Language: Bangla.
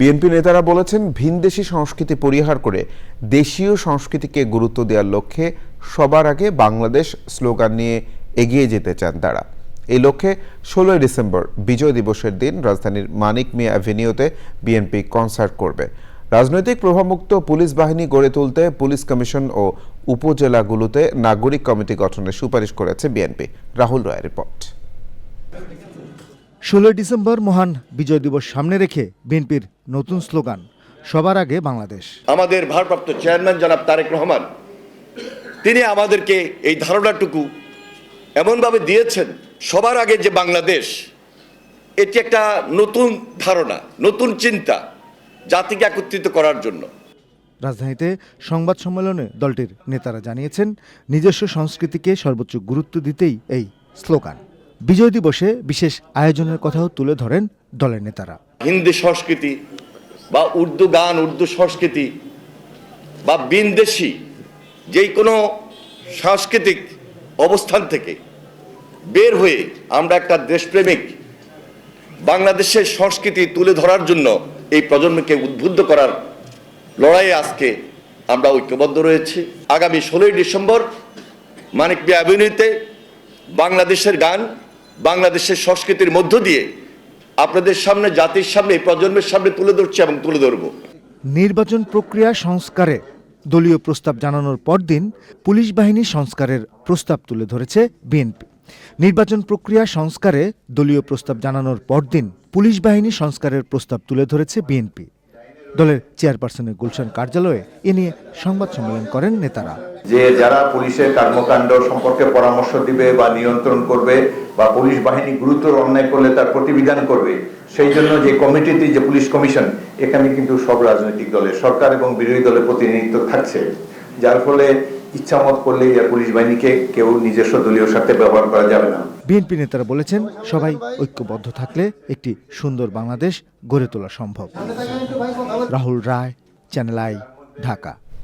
বিএনপি নেতারা বলেছেন ভিনদেশি সংস্কৃতি পরিহার করে দেশীয় সংস্কৃতিকে গুরুত্ব দেওয়ার লক্ষ্যে সবার আগে বাংলাদেশ স্লোগান নিয়ে এগিয়ে যেতে চান তারা। এই লক্ষ্যে ষোলোই ডিসেম্বর বিজয় দিবসের দিন রাজধানীর মানিক মিয়া অ্যাভিনিউতে বিএনপি কনসার্ট করবে। রাজনৈতিক প্রভাবমুক্ত পুলিশ বাহিনী গড়ে তুলতে পুলিশ কমিশন ও উপজেলাগুলোতে নাগরিক কমিটি গঠনের সুপারিশ করেছে বিএনপি। রাহুল রায়ের রিপোর্ট। ষোলোই ডিসেম্বর মহান বিজয় দিবস সামনে রেখে বিএনপির নতুন স্লোগান সবার আগে বাংলাদেশ। আমাদের ভারপ্রাপ্ত চেয়ারম্যান জনাব তারেক রহমান তিনি আমাদেরকে এই ধারণাটুকু এমনভাবে দিয়েছেন সবার আগে যে বাংলাদেশ এটি একটা নতুন ধারণা নতুন চিন্তা জাতিকে একত্রিত করার জন্য। রাজধানীতে সংবাদ সম্মেলনে দলটির নেতারা জানিয়েছেন নিজস্ব সংস্কৃতিকে সর্বোচ্চ গুরুত্ব দিতেই এই স্লোগান। বিজয় দিবসে বিশেষ আয়োজনের কথাও তুলে ধরেন দলের নেতারা। হিন্দি সংস্কৃতি বা উর্দু গান, উর্দু সংস্কৃতি বা বিনদেশি যেই কোনো সাংস্কৃতিক অবস্থান থেকে বের হয়ে আমরা একটা দেশপ্রেমিক বাংলাদেশের সংস্কৃতি তুলে ধরার জন্য এই প্রজন্মকে উদ্বুদ্ধ করার লড়াইয়ে আজকে আমরা ঐক্যবদ্ধ রয়েছি। আগামী ষোলোই ডিসেম্বর মানিক বিয়া অ্যাভিনিউতে বাংলাদেশের গান বাংলাদেশের সংস্কৃতির মধ্য দিয়ে আপনাদের সামনে, জাতির সামনে প্রজন্মের সামনে তুলে ধরছি এবং তুলে ধরবো। নির্বাচন প্রক্রিয়া সংস্কারে দলীয় প্রস্তাব জানানোর পরদিন পুলিশ বাহিনী সংস্কারের প্রস্তাব তুলে ধরেছে বিএনপি। নির্বাচন প্রক্রিয়া সংস্কারে দলীয় প্রস্তাব জানানোর পরদিন পুলিশ বাহিনী সংস্কারের প্রস্তাব তুলে ধরেছে বিএনপি। দলের চেয়ারপারসনের গুলশান কার্যালয়ে এ নিয়ে সংবাদ সম্মেলন করেন নেতারা। যে যারা পুলিশের কর্মকাণ্ড সম্পর্কে পরামর্শ দিবে বা নিয়ন্ত্রণ করবে বা পুলিশ বাহিনী গুরুতর অন্যায় করলে তার প্রতিবিধান করবে, সেই জন্য যে কমিটিতে যে পুলিশ কমিশন, এখানে কিন্তু সব রাজনৈতিক দলের, সরকার এবং বিরোধী দলের প্রতিনিধিত্ব থাকছে। যার ফলে ইচ্ছামত করলে পুলিশ বাহিনীকে কেউ নিজস্ব দলীয় স্বার্থে ব্যবহার করা যাবে না। বিএনপি নেতারা বলেছেন, সবাই ঐক্যবদ্ধ থাকলে একটি সুন্দর বাংলাদেশ গড়ে তোলা সম্ভব। Rahul Roy, channel I, Dhaka.